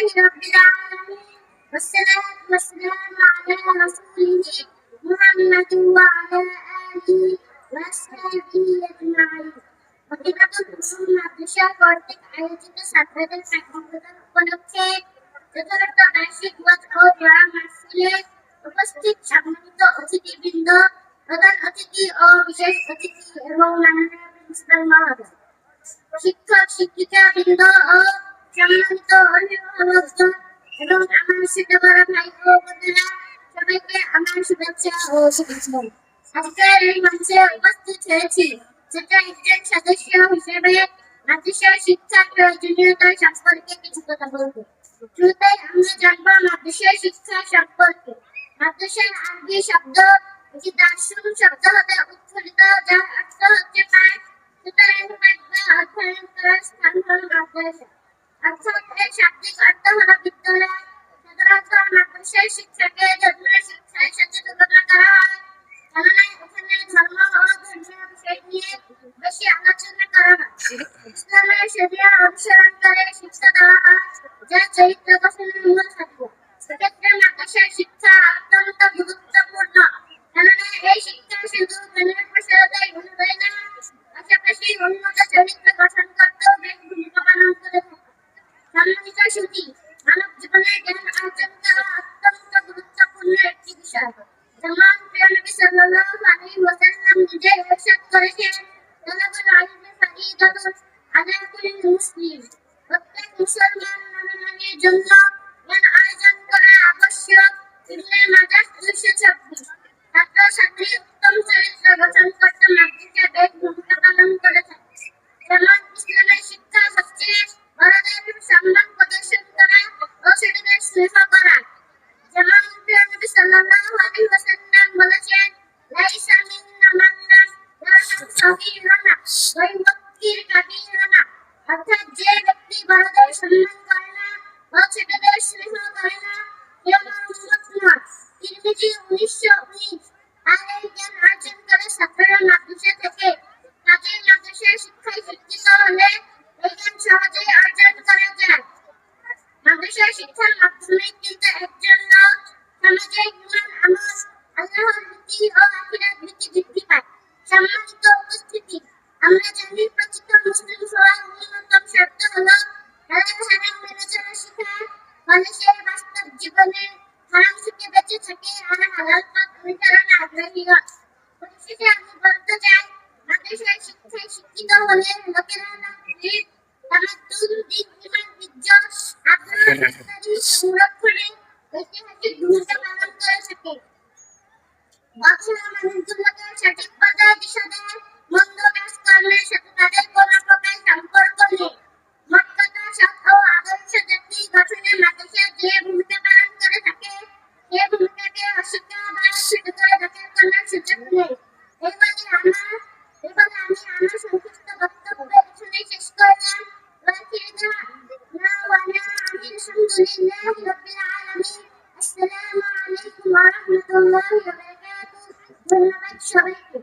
لله رب العالمين والصلاة والسلام على رسوله محمد وعلى آله وأصحابه أجمعين প্রতিবাদক কুসুম মাদ্রাসা কর্তৃক আয়োজিত ছাত্রদের স্বাধীনতা উপলক্ষে যথাযথ বার্ষিক ওয়াজ ও দোয়া মাহফিলে উপস্থিত সম্মানিত অতিথিবৃন্দ প্রধান অতিথি ও বিশেষ অতিথি এবং মাননীয় প্রিন্সিপাল মহোদয় শিক্ষক শিক্ষিকা বৃন্দ ও সম্মানিত অভিভাবকগণ শব্দ একটি দার্শন শব্দ হতে উৎফুল্লিত যার অর্থ হচ্ছে পাঠ সুতরাং পাঠ বা করার স্থান হল মাদ্রাসা নিয়ে বেশি আলোচনা করা হয়। ইসলামের শিক্ষা দেওয়া হয় চরিত্র গঠনের মূল থাকবে শিক্ষা অত্যন্ত গুরুত্বপূর্ণ। কেননা এই শিক্ষা শুধু সম্মানিত সুধী মানব জীবনে জ্ঞান অর্জন করা অত্যন্ত গুরুত্বপূর্ণ একটি বিষয়। যেমন প্রিয় সাল্লাল্লাহু আলাইহি ওয়াসাল্লাম নিজে ইরশাদ করেছেন তালাবুল ইলমি ফরিদাতুন আলা কুল্লি মুসলিম প্রত্যেক মুসলমান মুমিনের জন্য সাল্লাল্লাহু আলাইহি ওয়াসাল্লাম বলেছেন লাইসা মিন্না মান কাবীরানা অর্থাৎ যে ব্যক্তি বড়দের সম্মান করে না ও ছোটদের স্নেহ করে না সে আমার উম্মত নয় উনিশশো উনিশ এই জ্ঞান অর্জন করে ছাত্ররা মাদ্রাসা থেকে তাদের মাদ্রাসার শিক্ষায় শিক্ষিত হলে এই জ্ঞান সহজেই অর্জন করা যায় মাদ্রাসার শিক্ষার মাধ্যমে কিন্তু একজন লোক মেনে হয় মাদ্রাসার শিক্ষায় শিক্ষিত হলে লোকেরা না সংরক্ষণে সঠিক ভূমিকা পালন করে থাকে বাকিরা মানুষগুলোকে সঠিক পথে দিশা দেয় মন্দ কাজকর্মের সাথে তাদের কোনো প্রকার সম্পর্ক নেই মত কথা সৎ ও আদর্শ জাতি গঠনে মাদ্রাসা যে ভূমিকা পালন করে থাকে এ ভূমিকাকে অস্বীকার বা শুরু করে দেখার কোনো সুযোগ নেই এবারে আমার এবারে আমি আমার সংক্ষিপ্ত বক্তব্য এখানে শেষ করলাম Now, I'm going to ধন্যবাদ সবাইকে